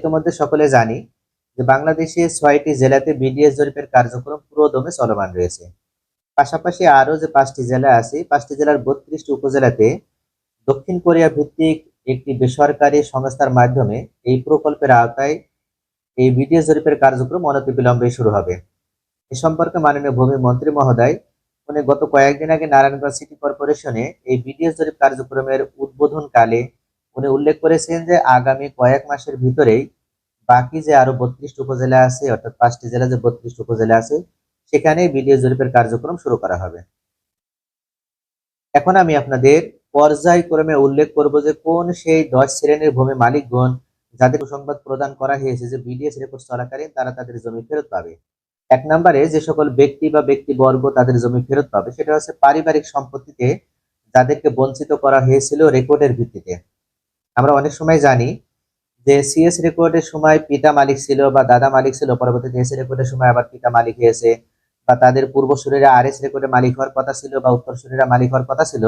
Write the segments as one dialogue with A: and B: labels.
A: ইতিমধ্যে সকলে জানি যে বাংলাদেশে ছয়টি জেলাতে বিডিএস জরিপের কার্যক্রম পুরোদমে চলমান রয়েছে। পাশাপাশি আরও যে পাঁচটি জেলা আছে, পাঁচটি জেলার বত্রিশটি উপজেলাতে দক্ষিণ কোরিয়া ভিত্তিক একটি বেসরকারি সংস্থার মাধ্যমে এই প্রকল্পের আওতায় এই বিডিএস জরিপের কার্যক্রম অনতিবিলম্বে শুরু হবে। এ সম্পর্কে মাননীয় ভূমি মন্ত্রী মহোদয়, উনি গত কয়েকদিন আগে নারায়ণগঞ্জ সিটি কর্পোরেশনে এই বিডিএস জরিপ কার্যক্রমের উদ্বোধনকালে উনি উল্লেখ করেছেন যে আগামী কয়েক মাসের ভিতরেই বাকি যে আরও বত্রিশটি উপজেলা আছে, অর্থাৎ পাঁচটি জেলা যে বত্রিশটি উপজেলা আছে সেখানে বিডিএস জরিপের কার্যক্রম শুরু করা হবে। এখন আমি আপনাদের পর্যায়ক্রমে উল্লেখ করব যে কোন সেই দশ শ্রেণির ভূমি মালিকগণ যাদের সংবাদ প্রদান করা হয়েছে যে বিডিএস রেকর্ড চলাকালীন তারা তাদের জমি ফেরত পাবে। এক নম্বরে যে সকল ব্যক্তি বা ব্যক্তিবর্গ তাদের জমি ফেরত পাবে, সেটা হচ্ছে পারিবারিক সম্পত্তিতে যাদেরকে বঞ্চিত করা হয়েছিল রেকর্ডের ভিত্তিতে। আমরা অনেক সময় জানি যে সিএস রেকর্ডের সময় পিতা মালিক ছিল বা দাদা মালিক ছিল পরবর্তীতে এস রেকর্ডের সময় আবার পিতা মালিক হয়েছে বা তাদের পূর্ব পূর্বসূরীরা আর এস রেকর্ডে মালিক হওয়ার কথা ছিল বা উত্তর উত্তরসূরীরা মালিক হওয়ার কথা ছিল।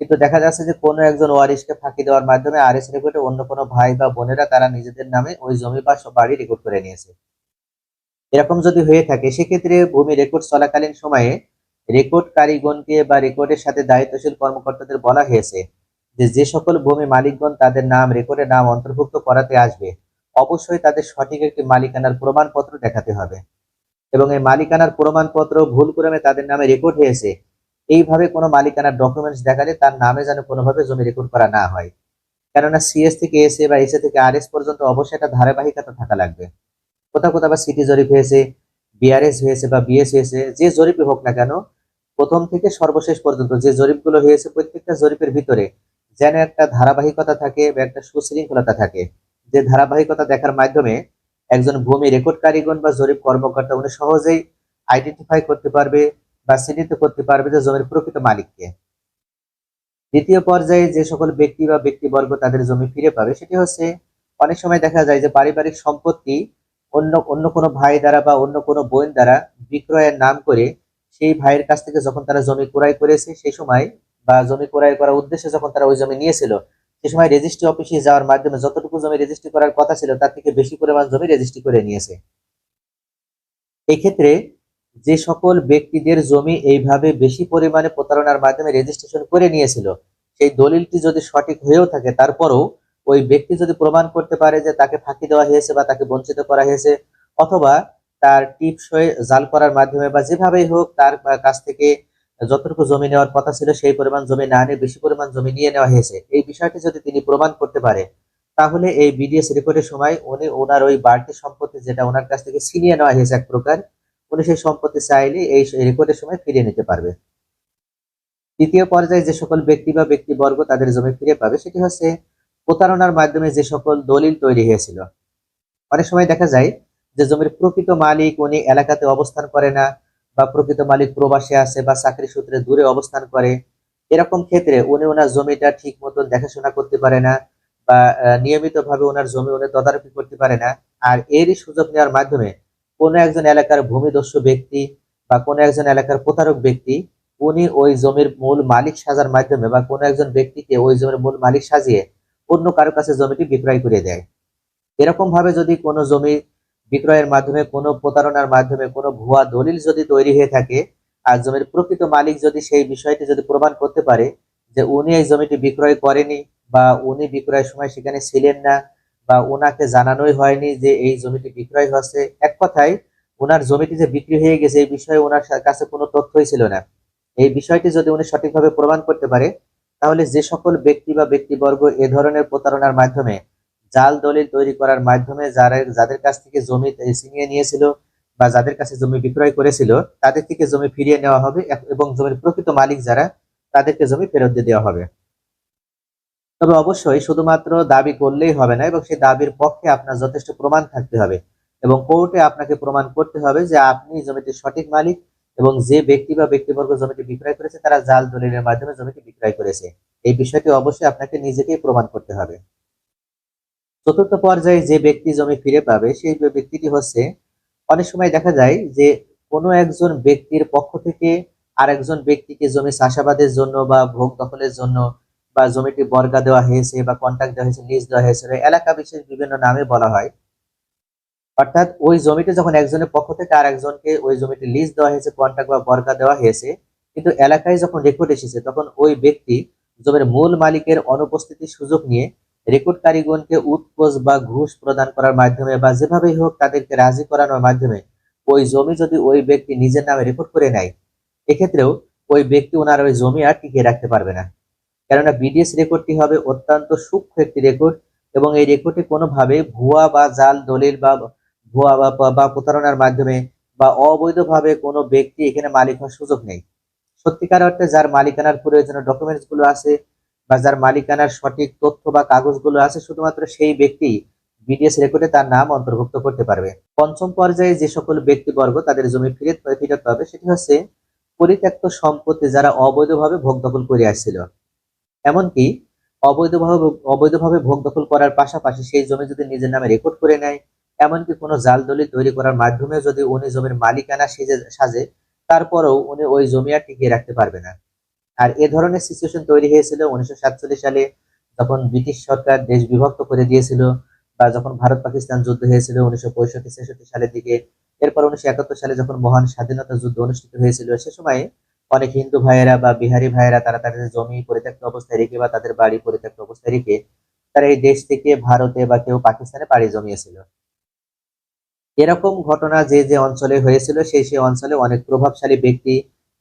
A: কিন্তু দেখা যাচ্ছে যে কোনো একজন ওয়ারিশকে ফাঁকি দেওয়ার মাধ্যমে আর এস রেকর্ডে অন্য কোনো ভাই বা বোনেরা তারা নিজেদের নামে ওই জমি বা বাড়ি রেকর্ড করে নিয়েছে। এরকম যদি হয়ে থাকে, সেক্ষেত্রে ভূমি রেকর্ড চলাকালীন সময়ে রেকর্ড কারিগণকে বা রেকর্ডের সাথে দায়িত্বশীল কর্মকর্তাদের বলা হয়েছে যে যে সকল ভূমি মালিকগণ তাদের নাম রেকর্ডে নাম অন্তর্ভুক্ত করাতে আসবে, অবশ্যই তাদের সঠিক একটি মালিকানার প্রমাণপত্র দেখাতে হবে। এবং এই মালিকানার প্রমাণপত্র ভুল ক্রমে তাদের নামে রেকর্ড হয়েছে, এইভাবে কোনো মালিকানার ডকুমেন্টস দেখালে তার নামে যেন কোনোভাবে জমি রেকর্ড করা না হয়। কেননা সিএস থেকে এসে বা এসে থেকে আর এস পর্যন্ত অবশ্যই একটা ধারাবাহিকতা থাকা লাগবে। কোথাও কোথাও বা সিটি জরিপ হয়েছে বিআরএস হয়েছে বা বিএস হয়েছে, যে জরিপই হোক না কেন, প্রথম থেকে সর্বশেষ পর্যন্ত যে জরিপগুলো হয়েছে প্রত্যেকটা জরিপের ভিতরে যেন একটা ধারাবাহিকতা থাকে বা একটা সুশৃঙ্খলতা থাকে। যে ধারাবাহিকতা দেখার মাধ্যমে একজন ভূমি রেকর্ড কারিগণ বা জরিপ কর্মকর্তা উনি সহজেই আইডেন্টিফাই করতে পারবে বা চিহ্নিত করতে পারবে যে জমির প্রকৃত মালিককে। দ্বিতীয় পর্যায়ে যে সকল ব্যক্তি বা ব্যক্তিবর্গ তাদের জমি ফিরে পাবে সেটি হচ্ছে অনেক সময় দেখা যায় যে পারিবারিক সম্পত্তি অন্য অন্য কোনো ভাই দ্বারা বা অন্য কোনো বোন দ্বারা বিক্রয়ের নাম করে সেই ভাইয়ের কাছ থেকে যখন তারা জমি ক্রয় করেছে, সেই সময় বা জমি ক্রয় করার উদ্দেশ্যে যখন তারা ওই জমি নিয়েছিল, সে সময় রেজিস্ট্রি অফিসে যাওয়ার মাধ্যমে যতটুকু জমি রেজিস্ট্রি করার কথা ছিল, তার থেকে বেশি পরিমাণ জমি রেজিস্ট্রি করে নিয়েছে। এক্ষেত্রে যে সকল ব্যক্তিদের জমি এইভাবে বেশি পরিমাণে প্রতারণার মাধ্যমে রেজিস্ট্রেশন করে নিয়েছিল, সেই দলিলটি যদি সঠিক হয়েও থাকে, তারপরও ওই ব্যক্তি যদি প্রমাণ করতে পারে যে তাকে ফাঁকি দেওয়া হয়েছে বা তাকে বঞ্চিত করা হয়েছে, অথবা তার টিপসই জাল করার মাধ্যমে বা যেভাবেই হোক তার কাছ থেকে যতটুকু জমি নেওয়ার কথা ছিল, সেই পরিমাণ জমি না নিয়ে, বেশি পরিমাণ জমি নিয়ে নেওয়া হয়েছে। এই বিষয়টি যদি তিনি প্রমাণ করতে পারে, তাহলে এই বিডিএস রেকর্ডের সময় উনি ওনার ওই বাড়তি সম্পত্তি যেটা ওনার কাছ থেকে ছিনিয়ে নেওয়া হয়েছে এক প্রকার, উনি সেই সম্পত্তি চাইলে এই রেকর্ডের সময় ফিরিয়ে নিতে পারবে। তৃতীয় পর্যায়ে যে সকল ব্যক্তি বা ব্যক্তিবর্গ তাদের জমি ফিরে পাবে, সেটি হচ্ছে প্রতারণার মাধ্যমে যে সকল দলিল তৈরি হয়েছিল। অনেক সময় দেখা যায় যে জমির প্রকৃত মালিক উনি এলাকাতে অবস্থান করে না বা প্রকৃত মালিক প্রবাসে আছে বা চাকরি সূত্রে দূরে অবস্থান করে, এরকম ক্ষেত্রে উনি ওনার জমিটা ঠিক মতন দেখাশোনা করতে পারে না বা নিয়মিত ভাবে ওনার জমি উনি তদারকি করতে পারে না। আর এরই সুযোগ নেওয়ার মাধ্যমে কোনো একজন এলাকার ভূমিদস্যু ব্যক্তি বা কোনো একজন এলাকার প্রতারক ব্যক্তি, উনি ওই জমির মূল মালিক সাজার মাধ্যমে বা কোনো একজন ব্যক্তিকে ওই জমির মূল মালিক সাজিয়ে অন্য কারও কাছে জমিটি বিক্রয় করে দেয়। এরকম ভাবে যদি কোনো জমি বিক্রয়ের মাধ্যমে, কোনো প্রতারণার মাধ্যমে, কোনো ভুয়া দলিল যদি তৈরি হয়ে থাকে, আর জমির প্রকৃত মালিক যদি সেই বিষয়টি যদি প্রমাণ করতে পারে যে উনি এই জমিটি বিক্রয় করেনি বা উনি বিক্রয়ের সময় সেখানে ছিলেন না বা ওনাকে জানানোই হয়নি যে এই জমিটি বিক্রয় হচ্ছে এক কথায় ওনার জমিটি যে বিক্রি হয়ে গেছে এই বিষয়ে ওনার কাছে কোনো তথ্যই ছিল না। এই বিষয়টি যদি উনি সঠিকভাবে প্রমাণ করতে পারে, তাহলে যে সকল ব্যক্তি বা ব্যক্তিবর্গ এ ধরনের প্রতারণার মাধ্যমে জাল দলিল তৈরি করার মাধ্যমে যারা, যাদের কাছ থেকে জমি ছিনিয়ে নিয়েছিল বা যাদের কাছে জমি বিক্রয় করেছিল, তাদের থেকে জমি ফিরিয়ে নেওয়া হবে এবং জমির প্রকৃত মালিক যারা, তাদেরকে জমি ফেরত দিয়ে দেওয়া হবে। তবে অবশ্যই শুধুমাত্র দাবি করলেই হবে না, এবং সেই দাবির পক্ষে আপনার যথেষ্ট প্রমাণ থাকতে হবে। এবং কোর্টে আপনাকে প্রমাণ করতে হবে যে আপনি জমিটির সঠিক মালিক এবং যে ব্যক্তি বা ব্যক্তিবর্গ জমিটি বিক্রয় করেছে, তারা জাল দলিলের মাধ্যমে জমিটি বিক্রয় করেছে। এই বিষয়টি অবশ্যই আপনাকে নিজেকেই প্রমাণ করতে হবে। চতুর্থ পর্যায়ে যে ব্যক্তি জমি ফিরে পাবে, সেই ব্যক্তিটি হচ্ছে, অনেক সময় দেখা যায় যে কোনো একজন ব্যক্তির পক্ষ থেকে আরেকজন ব্যক্তিকে জমি চাষাবাদের জন্য বা ভোগ দখলের জন্য বা জমিটি বর্গা দেওয়া হয়েছে বা কন্ট্রাক্ট দেওয়া হয়েছে লিজ দেওয়া হয়েছে এলাকা বিশেষ বিভিন্ন নামে বলা হয়। অর্থাৎ ওই জমিটি যখন একজনের পক্ষ থেকে আর একজনকে ওই জমিটি লিজ দেওয়া হয়েছে কন্ট্রাক্ট বা বর্গা দেওয়া হয়েছে, কিন্তু এলাকায় যখন রেকর্ড এসেছে, তখন ওই ব্যক্তি জমির মূল মালিকের অনুপস্থিতির সুযোগ নিয়ে রেকর্ড কারিগণকে উৎকোচ বা ঘুষ প্রদান করার মাধ্যমে বা যেভাবেই হোক তাদেরকে রাজি করানোর মাধ্যমে ওই জমি যদি ওই ব্যক্তি নিজের নামে রেকর্ড করে নেয়, এক্ষেত্রেও ওই ব্যক্তি ওনার ওই জমি আর টিকিয়ে রাখতে পারবে না। কেননা বিডিএস রেকর্ডটি হবে অত্যন্ত সূক্ষ্ম একটি রেকর্ড এবং এই রেকর্ডে কোনোভাবে ভুয়া বা জাল, দলিল বা ভুয়া বা প্রতারণার মাধ্যমে বা অবৈধভাবে কোনো ব্যক্তি এখানে মালিক হওয়ার সুযোগ নেই। সত্যিকার অর্থে যার মালিকানার প্রয়োজনীয় ডকুমেন্টসগুলো আছে বা যার মালিকানার সঠিক তথ্য বা কাগজগুলো আছে, শুধুমাত্র সেই ব্যক্তি বিডিএস রেকর্ডে তার নাম অন্তর্ভুক্ত করতে পারবে। পঞ্চম পর্যায়ে যে সকল ব্যক্তিবর্গ তাদের জমি ফিরে ফিরত পাবে, সেটি হচ্ছে পরিত্যক্ত সম্পত্তি যারা অবৈধভাবে ভোগ দখল করে আসছিল। এমনকি অবৈধভাবে অবৈধভাবে ভোগ দখল করার পাশাপাশি সেই জমি যদি নিজের নামে রেকর্ড করে নেয়, এমনকি কোনো জাল দলিল তৈরি করার মাধ্যমে যদি উনি জমির মালিকানা সেজে, সাজে, তারপরেও উনি ওই জমি আর টিকিয়ে রাখতে পারবে না। আর এ ধরনের সিচুয়েশন তৈরি হয়েছিল উনিশশো সাতচল্লিশ সালে, যখন ব্রিটিশ সরকার দেশ বিভক্ত করে দিয়েছিল বা যখন ভারত পাকিস্তান যুদ্ধ হয়েছিল উনিশশো পঁয়ষট্টি, ছেষট্টি সালের দিকে। এরপর উনিশশো একাত্তর সালে যখন মহান স্বাধীনতা যুদ্ধ অনুষ্ঠিত হয়েছিল, সে সময় অনেক হিন্দু ভাইয়েরা বা বিহারি ভাইয়েরা, তারা তাদের জমি পরিত্যক্ত অবস্থায় রেখে বা তাদের বাড়ি পরিত্যক্ত অবস্থায় রেখে তারা এই দেশ থেকে ভারতে বা কেউ পাকিস্তানে পাড়ি জমিয়েছিল। এরকম ঘটনা যে যে অঞ্চলে হয়েছিল, সেই সেই অঞ্চলে অনেক প্রভাবশালী ব্যক্তি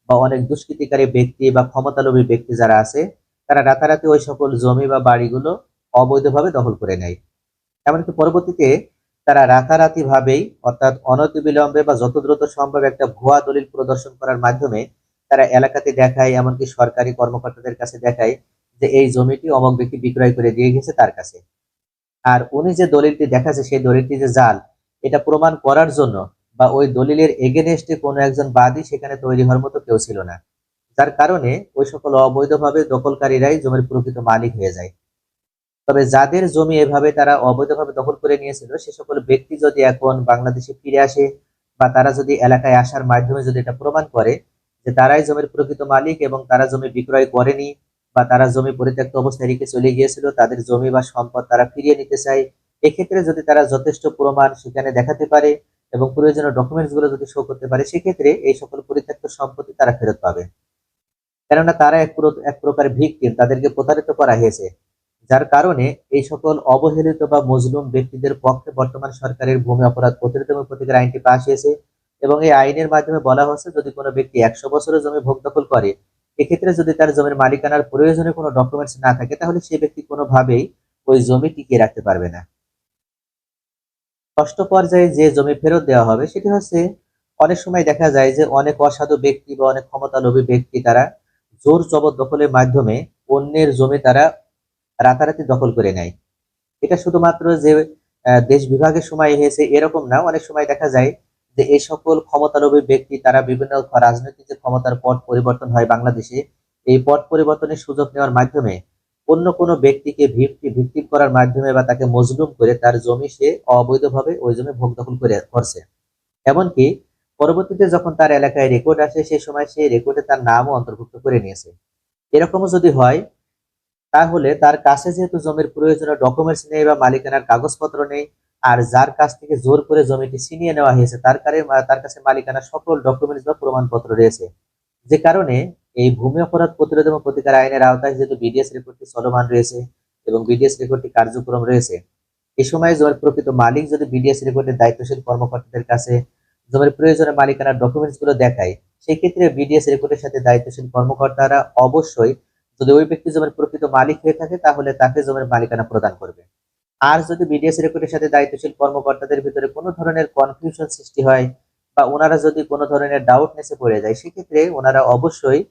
A: বা অনেক দুষ্কৃতিকারী ব্যক্তি বা ক্ষমতালোভী ব্যক্তি যারা আছে, তারা রাতারাতি ওই সকল জমি বা বাড়িগুলো অবৈধভাবে দখল করে নেয়। এমনকি পরবর্তীতে তারা রাতারাতি ভাবেই অর্থাৎ অনতিবিলম্বে বা যত দ্রুত সম্ভব একটা ভুয়া দলিল প্রদর্শন করার মাধ্যমে তারা এলাকাতে দেখায়, এমনকি সরকারি কর্মকর্তাদের কাছে দেখায় যে এই জমিটি অমক ব্যক্তি বিক্রয় করে দিয়ে গেছে তার কাছে। আর উনি যে দলিলটি দেখাচ্ছে, সেই দলিলটি যে জাল, এটা প্রমাণ করার জন্য বা ওই দলিলের এগেনেস্টে কোনো একজন বাদী সেখানে তৈরি হওয়ার মতো কেউ ছিল না। যার কারণে ওই সকল অবৈধভাবে দখলকারীরাই জমির প্রকৃত মালিক হয়ে যায়। তবে যাদের জমি এভাবে তারা অবৈধভাবে দখল করে নিয়েছিল, সে সকল ব্যক্তি যদি এখন বাংলাদেশে ফিরে আসে বা তারা যদি এলাকায় আসার মাধ্যমে যদি এটা প্রমাণ করে যে তারাই জমির প্রকৃত মালিক এবং তারা জমি বিক্রয় করেনি বা তারা জমি পরিত্যক্ত অবস্থায় রেখে চলে গিয়েছিল, তাদের জমি বা সম্পদ তারা ফিরিয়ে নিতে চায়, এক্ষেত্রে যদি তারা যথেষ্ট প্রমাণ সেখানে দেখাতে পারে এবং প্রয়োজনীয় ডকুমেন্টসগুলো যদি শো করতে পারে, সেক্ষেত্রে এই সকল পরিত্যক্ত সম্পত্তি তারা ফেরত পাবে। কেননা তারা এক এক প্রকার ভিকটিম, তাদেরকে প্রতারিত করা হয়েছে, যার কারণে এই সকল অবহেলিত বা মজলুম ব্যক্তিদের পক্ষে বর্তমান সরকারের ভূমি অপরাধ প্রতিরোধ এবং প্রতিকার আইনটি পাশ হয়েছে এবং এই আইনের মাধ্যমে বলা হচ্ছে যদি কোনো ব্যক্তি একশো বছরের জমি ভোগ দখল করে, এক্ষেত্রে যদি তার জমির মালিকানার প্রয়োজনে কোনো ডকুমেন্টস না থাকে, তাহলে সে ব্যক্তি কোনোভাবেই ওই জমি টিকিয়ে রাখতে পারবে না। ষষ্ঠ পর্যায়ে যে জমি ফেরত দেওয়া হবে, সেটি হচ্ছে অনেক সময় দেখা যায় যে অনেক অসাধু ব্যক্তি বা অনেক ক্ষমতালোভী ব্যক্তি তারা জোর জবরদখলের মাধ্যমে অন্যের জমি তারা রাতারাতি দখল করে নেয়। এটা শুধুমাত্র যে দেশ বিভাগের সময় হয়েছে এরকম না, অনেক সময় দেখা যায় যে এই সকল ক্ষমতালোভী ব্যক্তি তারা বিভিন্ন রাজনৈতিক যে ক্ষমতার পট পরিবর্তন হয় বাংলাদেশে, এই পট পরিবর্তনের সুযোগ নেওয়ার মাধ্যমে অন্য কোনো ব্যক্তিকে ভিত্তি করার মাধ্যমে বা তাকে মজলুম করে তার জমি সে অবৈধভাবে ওই জমি ভোগ দখল করে করছে। এমনকি পরবর্তীতে যখন তার এলাকায় রেকর্ড আসে সেই সময় সে রেকর্ডে তার নামও অন্তর্ভুক্ত করে নিয়েছে। এরকমও যদি হয়, তাহলে তার কাছে যেহেতু জমির প্রয়োজনীয় ডকুমেন্টস নেই বা মালিকানার কাগজপত্র নেই, আর যার কাছ থেকে জোর করে জমিটি ছিনিয়ে নেওয়া হয়েছে, তার কারে তার কাছে মালিকানার সকল ডকুমেন্টস বা প্রমাণপত্র রয়েছে। যে কারণে এই ভূমি অপরাধ প্রতিরোধ এবং প্রতিকার আইনের আওতায় যেহেতু বিডিএস রেকর্ডটি চলমান রয়েছে এবং বিডিএস রেকর্ডটি কার্যক্রম রয়েছে এই সময় জমির প্রকৃত মালিক যদি বিডিএস রেকর্ডের দায়িত্বশীল কর্মকর্তাদের কাছে জমির প্রয়োজনে মালিকানার ডকুমেন্টসগুলো দেখায় সেই ক্ষেত্রে বিডিএস রেকর্ডের সাথে দায়িত্বশীল কর্মকর্তারা অবশ্যই যদি ওই ব্যক্তি জমির প্রকৃত মালিক হয়ে থাকে, তাহলে তাকে জমির মালিকানা প্রদান করবে। আর যদি বিডিএস রেকর্ডের সাথে দায়িত্বশীল কর্মকর্তাদের ভিতরে কোনো ধরনের কনফিউশন সৃষ্টি হয় বা ওনারা যদি কোনো ধরনের ডাউট নেসে পড়ে যায়, সেক্ষেত্রে ওনারা অবশ্যই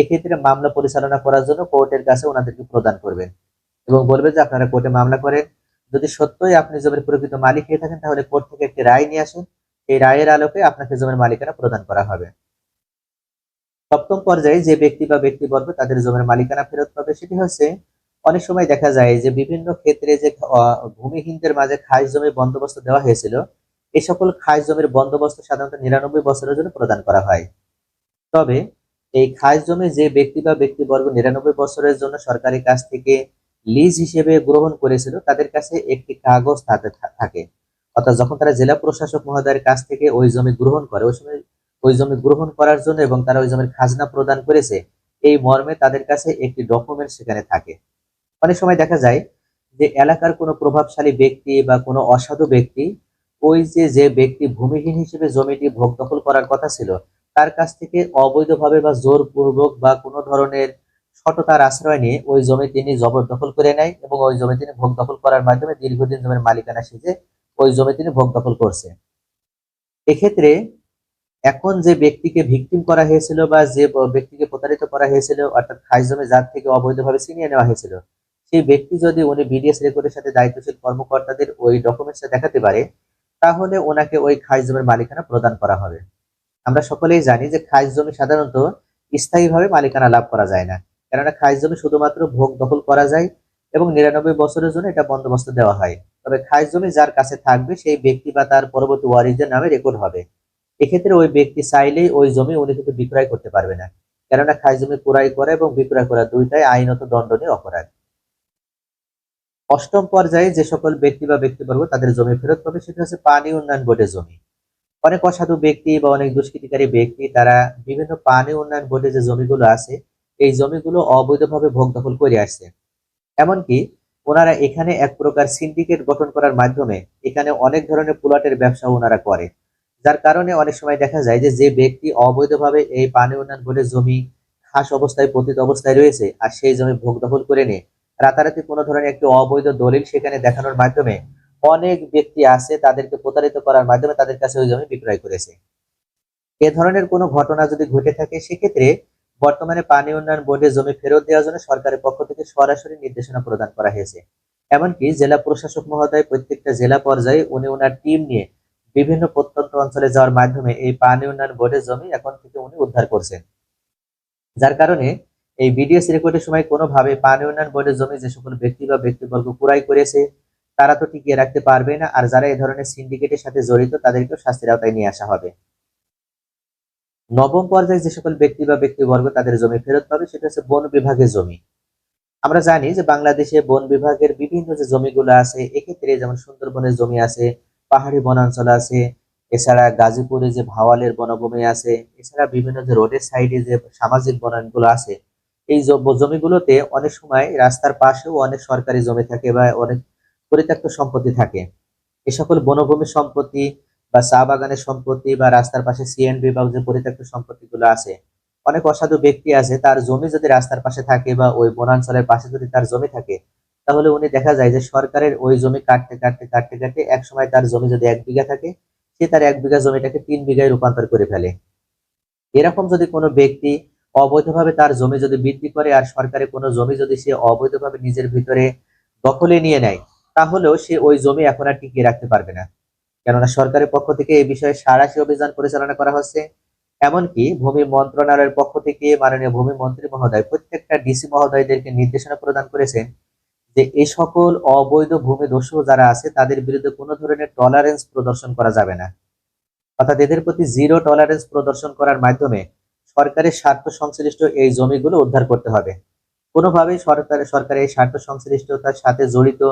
A: এক্ষেত্রে মামলা পরিচালনা করার জন্য কোর্টের কাছে ওনাদেরকে প্রদান করবেন এবং বলবেন যে আপনারা কোর্টে মামলা করেন। যদি সত্যই আপনি জমির প্রকৃত মালিক হয়ে থাকেন, তাহলে কোর্ট থেকে একটি রায় নিয়ে আসুন। এই রায়ের আলোকে আপনাকে জমির মালিকানা প্রদান করা হবে। সপ্তম পর্যায়ে যে ব্যক্তি বা ব্যক্তি ব্যক্তিবর্গ তাদের জমির মালিকানা ফেরত পাবে, সেটি হচ্ছে অনেক সময় দেখা যায় যে বিভিন্ন ক্ষেত্রে যে ভূমিহীনদের মাঝে খাস জমির বন্দোবস্ত দেওয়া হয়েছিল। এই সকল খাস জমির বন্দোবস্ত সাধারণত নিরানব্বই বছরের জন্য প্রদান করা হয়। তবে এই খাস জমি যে ব্যক্তি বা ব্যক্তিবর্গ নিরানব্বই বছরের জন্য সরকারি কাছ থেকে লিজ হিসেবে গ্রহণ করেছিল, তাদের কাছে একটি কাগজ তাদের থাকে অর্থাৎ যখন তারা জেলা প্রশাসক মহোদয়ের কাছ থেকে ওই জমি গ্রহণ করে, ওই সময় ওই জমি গ্রহণ করার জন্য এবং তারা ওই জমির খাজনা প্রদান করেছে, এই মর্মে তাদের কাছে একটি ডকুমেন্ট সেখানে থাকে। অনেক সময় দেখা যায় যে এলাকার কোনো প্রভাবশালী ব্যক্তি বা কোনো অসাধু ব্যক্তি, ওই যে যে ব্যক্তি ভূমিহীন হিসেবে জমিটি ভোগ দখল করার কথা ছিল তার কাছ থেকে অবৈধভাবে বা জোরপূর্বক বা কোনো ধরনের সততার আশ্রয় নিয়ে ওই জমি তিনি জবরদখল করে নেয় এবং ওই জমি তিনি ভোগ দখল করার মাধ্যমে দীর্ঘদিন জমির মালিকানা সেজে ওই জমি তিনি ভোগ দখল করছে। এক্ষেত্রে এখন যে ব্যক্তিকে ভিকটিম করা হয়েছিল বা যে ব্যক্তিকে প্রতারিত করা হয়েছিল, অর্থাৎ খাস জমি যার থেকে অবৈধভাবে ছিনিয়ে নেওয়া হয়েছিল, সেই ব্যক্তি যদি উনি বিডিএস রেকর্ডের সাথে দায়িত্বশীল কর্মকর্তাদের ওই ডকুমেন্টসটা দেখাতে পারে, তাহলে ওনাকে ওই খাস জমির মালিকানা প্রদান করা হবে। আমরা সকলেই জানি যে খাস জমি সাধারণত স্থায়ীভাবে মালিকানা লাভ করা যায় না। কেননা খাস জমি শুধুমাত্র ভোগ দখল করা যায় এবং নিরানব্বই বছরের জন্য এটা বন্দোবস্ত দেওয়া হয়। তবে খাস জমি যার কাছে থাকবে সেই ব্যক্তি বা তার পরবর্তী ওয়ারিসদের নামে রেকর্ড হবে। এক্ষেত্রে ওই ব্যক্তি চাইলেই ওই জমি উনি কিন্তু বিক্রয় করতে পারবে না। কেননা খাস জমি ক্রয় করা এবং বিক্রয় করা দুইটাই আইনত দণ্ডনীয় অপরাধ। অষ্টম পর্যায়ে যে সকল ব্যক্তি বা ব্যক্তিবর্গ তাদের জমি ফেরত পাবে সেটা হচ্ছে পানি উন্নয়ন বোর্ডের জমি। অনেক অসাধু ব্যক্তি বা অনেক দুষ্কৃতিকারী ব্যক্তি, তারা বিভিন্ন পানি উন্নয়ন বোর্ডে যে জমিগুলো আছে, এই জমিগুলো অবৈধভাবে ভোগ দখল করে আসছে। এমনকি ওনারা এখানে এক প্রকার সিন্ডিকেট গঠন করার মাধ্যমে এখানে অনেক ধরনের প্লটের ব্যবসা ওনারা করে। যার কারণে অনেক সময় দেখা যায় যে যে ব্যক্তি অবৈধভাবে এই পানি উন্নয়ন বোর্ডের জমি খাস অবস্থায়, পতিত অবস্থায় রয়েছে আর সেই জমি ভোগ দখল করে নিয়ে রাতারাতি কোনো ধরনের একটি অবৈধ দলিল সেখানে দেখানোর মাধ্যমে অনেক ব্যক্তি আছে তাদেরকে প্রতারিত করার মাধ্যমে তাদের কাছে ওই জমি বিক্রয় করেছে। এ ধরনের কোনো ঘটনা যদি ঘটে থাকে, সেক্ষেত্রে বর্তমানে পানি উন্নয়ন বোর্ডে জমি ফেরত দেওয়ার জন্য সরকারের পক্ষ থেকে সরাসরি নির্দেশনা প্রদান করা হয়েছে। এমনকি জেলা প্রশাসক মহোদয় প্রত্যেকটা জেলা পর্যায়ে উনি ওনার টিম নিয়ে বিভিন্ন প্রত্যন্ত অঞ্চলে যাওয়ার মাধ্যমে এই পানি উন্নয়ন বোর্ডের জমি এখন থেকে উনি উদ্ধার করছেন। যার কারণে এই বিডিএস রেকর্ডের সময় কোনোভাবে পানি উন্নয়ন বোর্ডের জমি যে সকল ব্যক্তি বা ব্যক্তিবর্গ কুড়াই করেছে তারা তো টিকিয়ে রাখতে পারবে না, আর যারা এই ধরনের সিন্ডিকেটের সাথে জড়িত তাদেরকেও শাস্তির আওতায় নিয়ে আসা হবে। নবম পর্যায়ে যে সকল ব্যক্তি বা ব্যক্তিবর্গ তাদের জমি ফেরত পাবে, সেটা হচ্ছে বন বিভাগের জমি। আমরা জানি যে বাংলাদেশে বন বিভাগের বিভিন্ন যে জমিগুলো আছে, এক্ষেত্রে যেমন সুন্দরবনের জমি আছে, পাহাড়ি বনাঞ্চল আছে, এছাড়া গাজীপুরে যে ভাওয়ালের বনভূমি আছে, এছাড়া বিভিন্ন যে রোডের সাইডে যে সামাজিক বনায়নগুলো আছে, এই জমিগুলোতে অনেক সময় রাস্তার পাশেও অনেক সরকারি জমি থাকে বা অনেক পরিত্যক্ত সম্পত্তি থাকে। এ সকল বনভূমি সম্পত্তি বা চা বাগানের সম্পত্তি বা রাস্তার পাশে সিএনবি বা যে পরিত্যক্ত সম্পত্তিগুলো আছে, অনেক অসাধু ব্যক্তি আছে, তার জমি যদি রাস্তার পাশে থাকে বা ওই বনাঞ্চলের পাশে যদি তার জমি থাকে, তাহলে উনি দেখা যায় যে সরকারের ওই জমি কাটতে কাটতে কাটতে কাটতে এক সময় তার জমি যদি এক বিঘা থাকে, সে তার এক বিঘা জমিটাকে তিন বিঘায় রূপান্তর করে ফেলে। এরকম যদি কোনো ব্যক্তি অবৈধভাবে তার জমি যদি বৃদ্ধি করে আর সরকারের কোনো জমি যদি সে অবৈধভাবে নিজের ভিতরে দখলে নিয়ে নেয় তাহলেও সে ওই জমি এখন আর টিকিয়ে রাখতে পারবে না। কেননা সরকারের পক্ষ থেকে এই বিষয়ে সারাশি অভিযান পরিচালনা করা হচ্ছে। এমনকি ভূমি মন্ত্রণালয়ের পক্ষ থেকে মাননীয় ভূমি মন্ত্রী মহোদয় প্রত্যেকটা ডিসি মহোদয়দেরকে নির্দেশনা প্রদান করেছেন যে এই সকল অবৈধ ভূমি দস্যু যারা আছে তাদের বিরুদ্ধে কোনো ধরনের টলারেন্স প্রদর্শন করা যাবে না। অর্থাৎ এদের প্রতি জিরো টলারেন্স প্রদর্শন করার মাধ্যমে সরকারের স্বার্থ সংশ্লিষ্ট এই জমিগুলো উদ্ধার করতে হবে। কোনোভাবেই সরকার, সরকারের স্বার্থ সংশ্লিষ্টতার সাথে জড়িত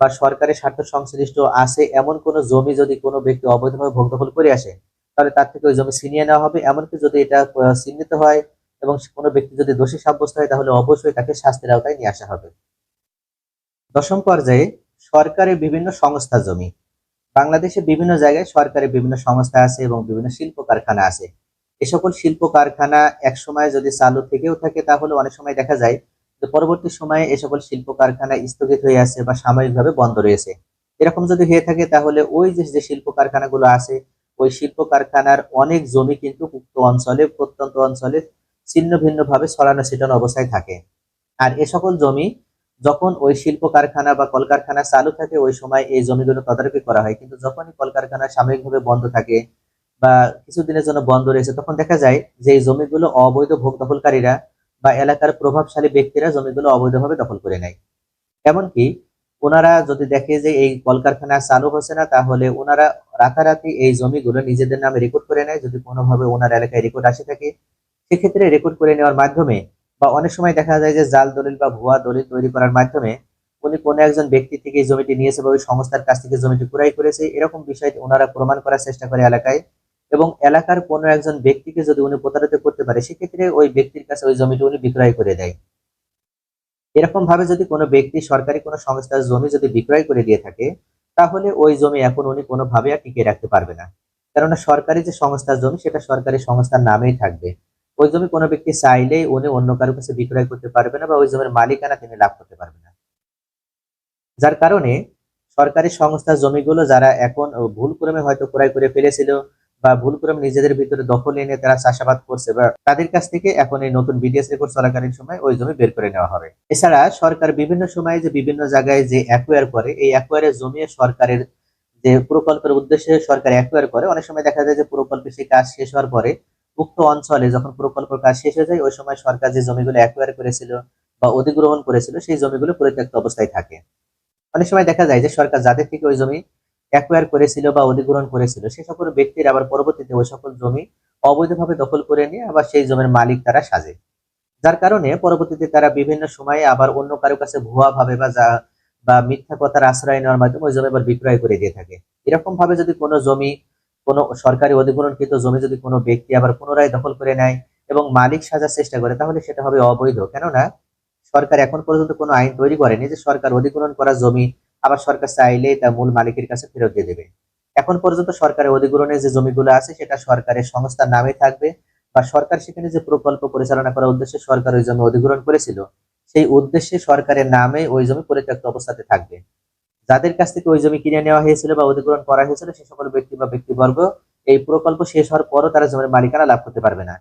A: বা সরকারের স্বার্থ সংশ্লিষ্ট আছে, এমন কোনো জমি যদি কোনো ব্যক্তি অবৈধভাবে ভোগ দখল করে আসে, তাহলে তার থেকে ওই জমি ছিনিয়ে নেওয়া হবে। এমনকি যদি এটা চিহ্নিত হয় এবং কোনো ব্যক্তি যদি দোষী সাব্যস্ত হয়, তাহলে অবশ্যই তাকে শাস্তির আওতায় নিয়ে আসা হবে। দশম পর্যায়ে, সরকারের বিভিন্ন সংস্থা জমি। বাংলাদেশে বিভিন্ন জায়গায় সরকারের বিভিন্ন সংস্থা আছে এবং বিভিন্ন শিল্প কারখানা আছে। এ সকল শিল্প কারখানা এক সময় যদি চালু থেকেও থাকে, তাহলে অনেক সময় দেখা যায় পরবর্তী সময়ে এ সকল শিল্প কারখানা স্থগিত হয়ে আছে বা সাময়িকভাবে বন্ধ রয়েছে। এরকম যদি হয়ে থাকে, তাহলে ওই যে যে শিল্প কারখানাগুলো আছে, ওই শিল্প কারখানার অনেক জমি কিন্তু উক্ত অঞ্চলে, প্রত্যন্ত অঞ্চলে ছিন্ন ভিন্ন ভাবে ছড়ানো ছিটানো অবস্থায় থাকে। আর এ সকল জমি যখন ওই শিল্প কারখানা বা কলকারখানা চালু থাকে, ওই সময় এই জমিগুলো তদারকি করা হয়। কিন্তু যখনই কলকারখানা সাময়িকভাবে বন্ধ থাকে বা কিছুদিনের জন্য বন্ধ রয়েছে, তখন দেখা যায় যে এই জমিগুলো অবৈধ ভোগ দখলকারীরা বা এলাকার প্রভাবশালী ব্যক্তিরা জমিগুলো অবৈধভাবে দখল করে নেয়। এমনকি ওনারা যদি দেখে যে এই কলকারখানা চালু হচ্ছে না, তাহলে ওনারা রাতারাতি এই জমিগুলো নিজেদের নামে রেকর্ড করে নেয়। যদি কোনোভাবে ওনার এলাকায় রেকর্ড আসে থাকে, সেক্ষেত্রে রেকর্ড করে নেওয়ার মাধ্যমে বা অনেক সময় দেখা যায় যে জাল দলিল বা ভুয়া দলিল তৈরি করার মাধ্যমে উনি কোনো একজন ব্যক্তি থেকে জমিটি নিয়েছে বা ওই সংস্থার কাছ থেকে জমিটি ক্রয় করেছে। এরকম বিষয়টি ওনারা প্রমাণ করার চেষ্টা করে এলাকায়। এবং এলাকার কোনো একজন ব্যক্তিকে যদি উনি প্রতারিত করতে পারে, সেক্ষেত্রে ওই ব্যক্তির কাছে ওই জমিটি উনি বিক্রয় করে দেয়। এরকম ভাবে যদি কোনো ব্যক্তি সরকারি কোনো সংস্থার জমি যদি বিক্রয় করে দিয়ে থাকে, তাহলে ওই জমি এখন উনি কোনোভাবে আর টিকিয়ে রাখতে পারবে না। কেননা সরকারি যে সংস্থার জমি, সেটা সরকারি সংস্থার নামেই থাকবে। ওই জমি কোনো ব্যক্তি চাইলেই উনি অন্য কারও কাছে বিক্রয় করতে পারবে না বা ওই জমির মালিকানা তিনি লাভ করতে পারবে না। যার কারণে সরকারি সংস্থার জমিগুলো যারা এখন ভুল ক্রমে হয়তো ক্রয় করে ফেলেছিল বা ভুল করে নিজেদের ভিতরে দখল এনে তারা চাষাবাদ করছে বা তাদের কাছ থেকে এখন এই নতুন বিডিএস রেকর্ড চলাকালীন সময় ওই জমি বের করে নেওয়া হবে। এছাড়া সরকার বিভিন্ন সময়ে যে বিভিন্ন জায়গায় যে অ্যাকোয়ার করে, এই অ্যাকোয়ারে জমিয়ে সরকারের যে প্রকল্পের উদ্দেশ্যে সরকার অ্যাকোয়ার করে, অনেক সময় দেখা যায় যে প্রকল্পের সেই কাজ শেষ হওয়ার পরে উক্ত অঞ্চলে যখন প্রকল্পের কাজ শেষ হয়ে যায়, ওই সময় সরকার যে জমিগুলো অ্যাকোয়ার করেছিল বা অধিগ্রহণ করেছিল, সেই জমিগুলো পরিত্যক্ত অবস্থায় থাকে। অনেক সময় দেখা যায় যে সরকার যাদের থেকে ওই জমি অ্যাকোয়ার করেছিল বা অধিগ্রহণ করেছিল, সে সকল ব্যক্তির আবার পরবর্তীতে ওই সকল জমি অবৈধভাবে দখল করে নিয়ে আবার সেই জমির মালিক তারা সাজে। যার কারণে পরবর্তীতে তারা বিভিন্ন সময়ে আবার অন্য কারও কাছে ভুয়া ভাবে বা যা, বা মিথ্যা কথার আশ্রয় নেওয়ার মাধ্যমে ওই জমি আবার বিক্রয় করে দিয়ে থাকে। এরকম ভাবে যদি কোনো জমি, কোনো সরকারি অধিগ্রহণকৃত জমি যদি কোনো ব্যক্তি আবার পুনরায় দখল করে নেয় এবং মালিক সাজার চেষ্টা করে, তাহলে সেটা হবে অবৈধ। কেননা সরকার এখন পর্যন্ত কোনো আইন তৈরি করেনি যে সরকার অধিগ্রহণ করা জমি আবার সরকার চাইলেই তা মূল মালিকের কাছে ফেরত দিয়ে দেবে। এখন পর্যন্ত সরকারের অধিগ্রহণের যে জমিগুলো আছে, সেটা সরকারের সংস্থার নামে থাকবে বা সরকার সেখানে যে প্রকল্প পরিচালনা করার উদ্দেশ্যে সরকার ওই জমি অধিগ্রহণ করেছিল, সেই উদ্দেশ্যে সরকারের নামে ওই জমি পরিত্যক্ত অবস্থাতে থাকবে। যাদের কাছ থেকে ওই জমি কিনে নেওয়া হয়েছিল বা অধিগ্রহণ করা হয়েছিল, সে সকল ব্যক্তি বা ব্যক্তিবর্গ এই প্রকল্প শেষ হওয়ার পরও তারা জমির মালিকানা লাভ করতে পারবে না।